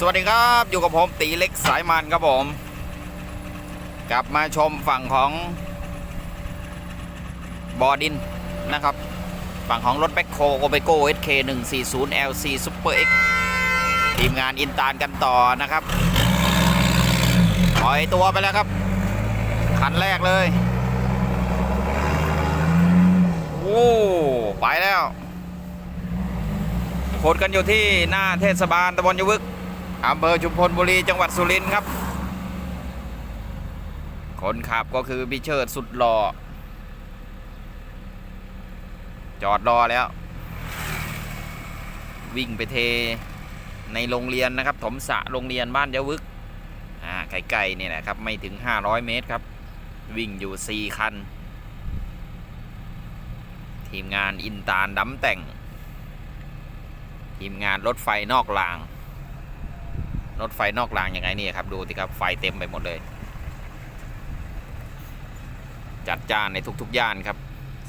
สวัสดีครับอยู่กับผมตีเล็กสายมันครับผม กลับมาชมฝั่งของบอดินนะครับ ฝั่งของรถแบ็คโคโอเปโก้ SK 140 LC Super X ทีมงานอินตานกันต่อนะครับปล่อยตัวไปแล้วครับ คันแรกเลย โอ้ไปแล้วผลกันอยู่ที่หน้าเทศบาลตำบลยวึก อำเภอชุมพลบุรีจังหวัดสุรินทร์ครับ คนขับก็คือบิเชิดสุดหล่อ จอดรอแล้ว วิ่งไปเทในโรงเรียนนะครับ ถมสะโรงเรียนบ้านยวึก อ่าไกลๆเนี่ยนะครับ ไม่ถึง 500 เมตรครับ วิ่งอยู่ 4 คัน ทีมงานอินตาลดำแต่ง ทีมงานรถไฟนอกราง รถไฟนอกรางยังไงนี่ครับดูสิครับไฟเต็มไปหมดเลย จัดจ้านในทุกๆย่านครับ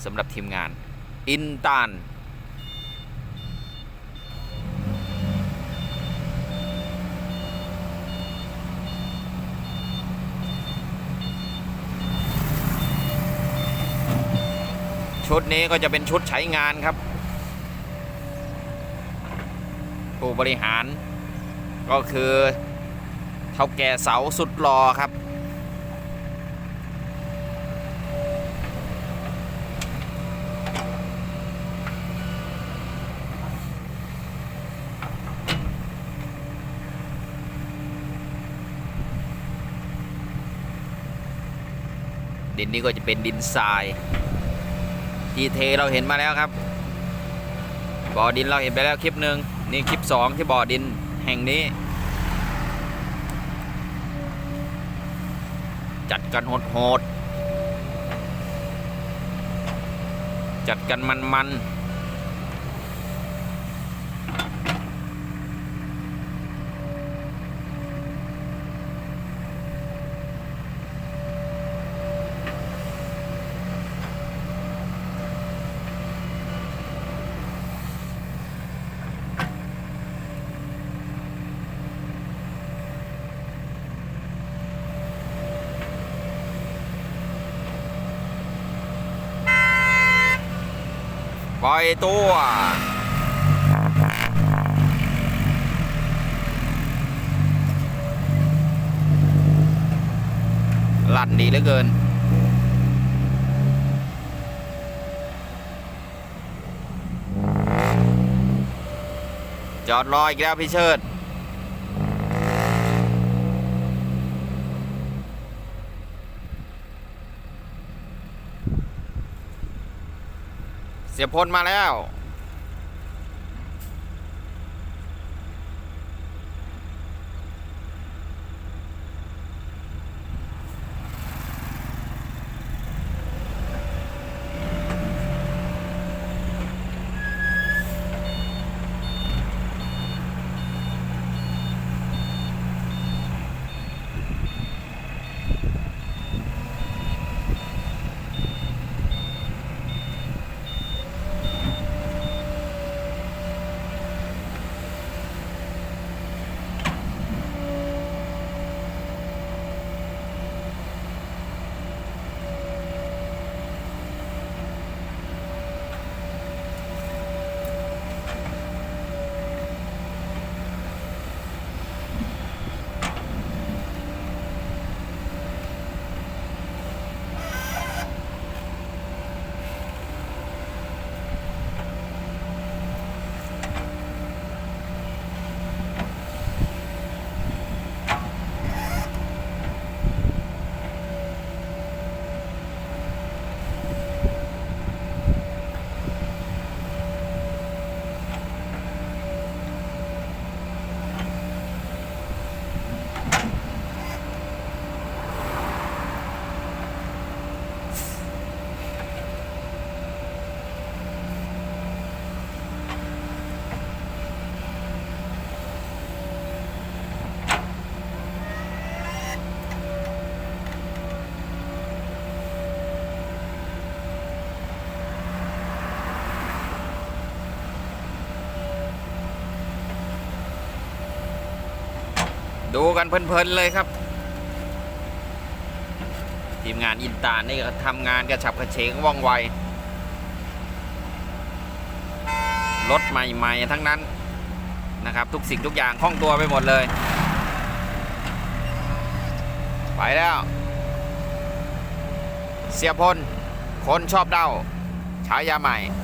สำหรับทีมงาน อินตาลชุดนี้ก็จะเป็นชุดใช้งานครับ ผู้บริหาร ก็คือเท่าแก่เสาสุดรอครับดินนี้ก็จะเป็นดินทราย ที่เทเราเห็นมาแล้วครับ บ่อดินเราเห็นไปแล้วคลิปหนึ่งนี่คลิปสองที่บ่อดิน ห่งนี้ จัดกันโหดๆจัดกันมันๆ ล่อยตัว ลั่นดีเหลือเกินจอดรออีกแล้วพี่เชิด สียพลมาแล้ว ดูกันเพลินๆเลยครับ ทีมงานอินตานี่ก็ทำงานกระฉับกระเฉงว่องไว รถใหม่ๆ ทั้งนั้นนะครับ ทุกสิ่งทุกอย่างคล่องตัวไปหมดเลย ไปแล้ว เสียพล คนชอบเดาฉายาใหม่ อะ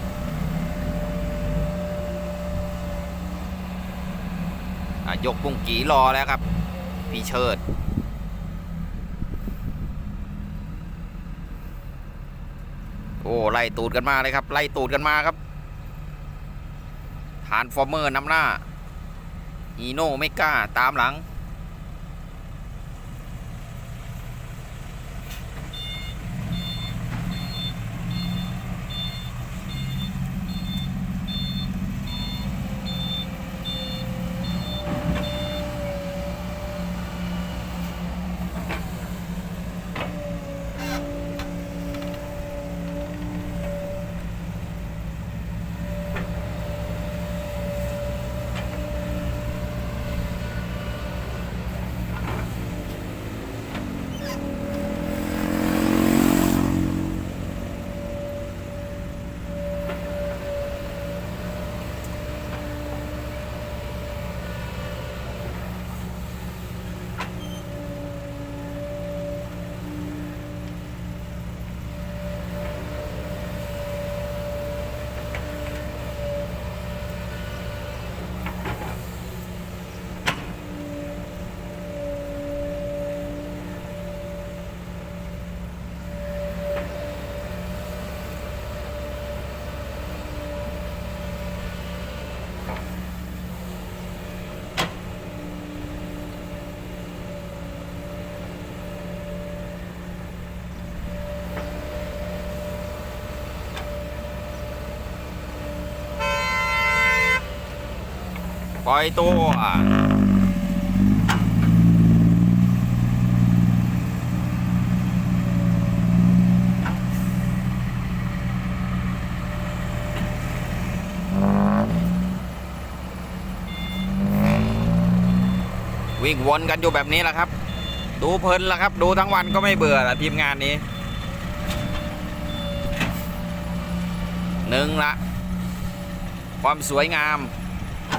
ยกปุ้งกีรอแล้วครับ พี่เชิด โอ้ไล่ตูดกันมาเลยครับ ไล่ตูดกันมาครับทานฟอร์เมอร์นำหน้า อีโนไม่กล้าตามหลัง ปล่อยตัว วิ่งวนกันอยู่แบบนี้แหละครับ ดูเพลินละครับ ดูทั้งวันก็ไม่เบื่อละทีมงานนี้หนึ่งละ ความสวยงาม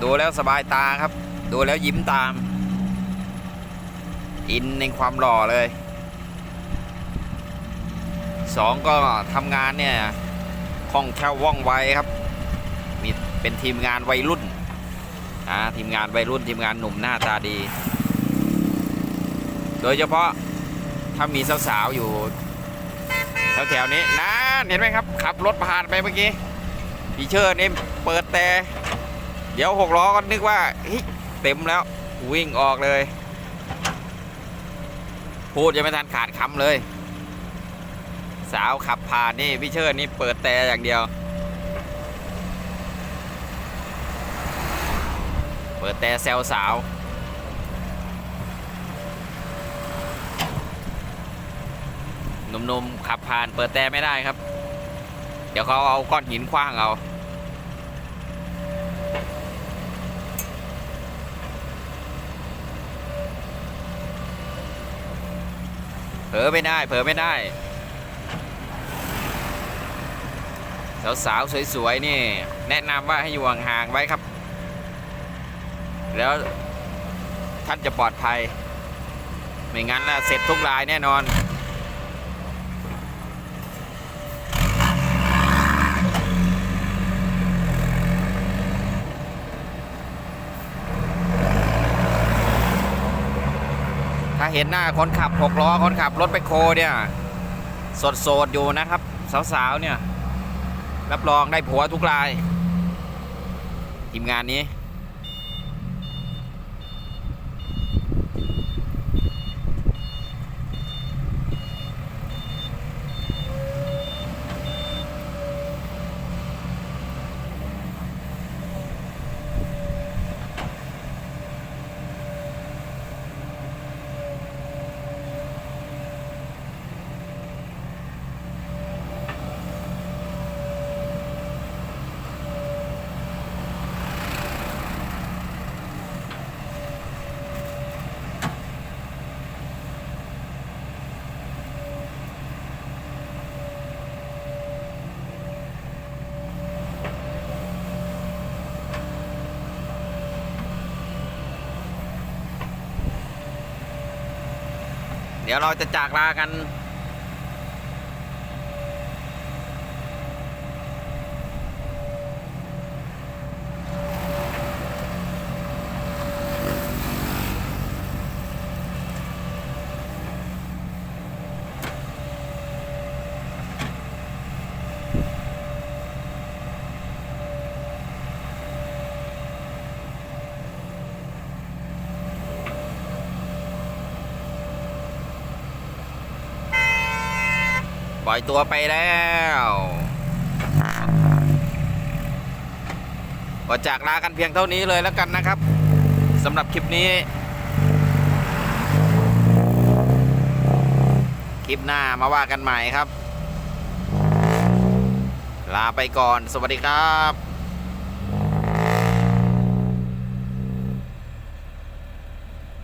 ดูแล้วสบายตาครับ ดูแล้วยิ้มตาม อินในความหล่อเลยสองก็ทำงานเนี่ยคล่องแคล่วว่องไวครับมีเป็นทีมงานวัยรุ่นอ่าทีมงานวัยรุ่นทีมงานหนุ่มหน้าตาดี โดยเฉพาะถ้ามีสาวๆอยู่แถวๆนี้นั่นเห็นไหมครับ ขับรถผ่านไปเมื่อกี้พีเชิดนี่เปิดแต่ เดี๋ยวหกล้อก็นึกว่าเต็มแล้ววิ่งออกเลย พูดยังไม่ทันขาดคำเลย สาวขับผ่านนี่พี่เชิดนี่เปิดแต่อย่างเดียว เปิดแต่แซวสาวหนุ่มๆขับผ่านเปิดแต่ไม่ได้ครับ เดี๋ยวเขาเอาก้อนหินคว้างเอา เผลอไม่ได้ เผลอไม่ได้ สาวๆสวยๆนี่ แนะนำว่าให้อยู่ห่างๆไว้ครับ แล้วท่านจะปลอดภัย ไม่งั้นล่ะเสร็จทุกรายแน่นอนาเห็นหน้าคนขับหกล้อคนขับรถไปโคเนี่ย สดโสดๆอยู่นะครับ สาวๆเนี่ย รับรองได้ผัวทุกราย ทีมงานนี้ เดี๋ยวเราจะจากลากัน ปล่อยตัวไปแล้วก็จากลากันเพียงเท่านี้เลยแล้วกันนะครับสำหรับคลิปนี้ คลิปหน้ามาว่ากันใหม่ครับ ลาไปก่อน สวัสดีครับ